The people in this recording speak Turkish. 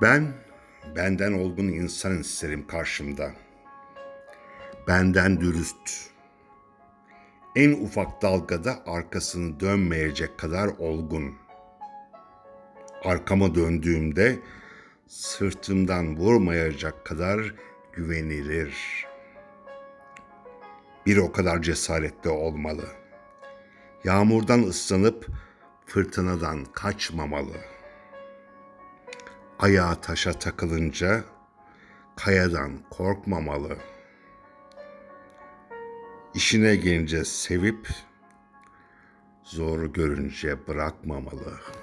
Ben benden olgun insan isterim karşımda. Benden dürüst. En ufak dalgada arkasını dönmeyecek kadar olgun. Arkama döndüğümde sırtımdan vurmayacak kadar güvenilir. Bir o kadar cesaretli olmalı. Yağmurdan ıslanıp fırtınadan kaçmamalı. Ayağı taşa takılınca kayadan korkmamalı. İşine gelince sevip zoru görünce bırakmamalı.''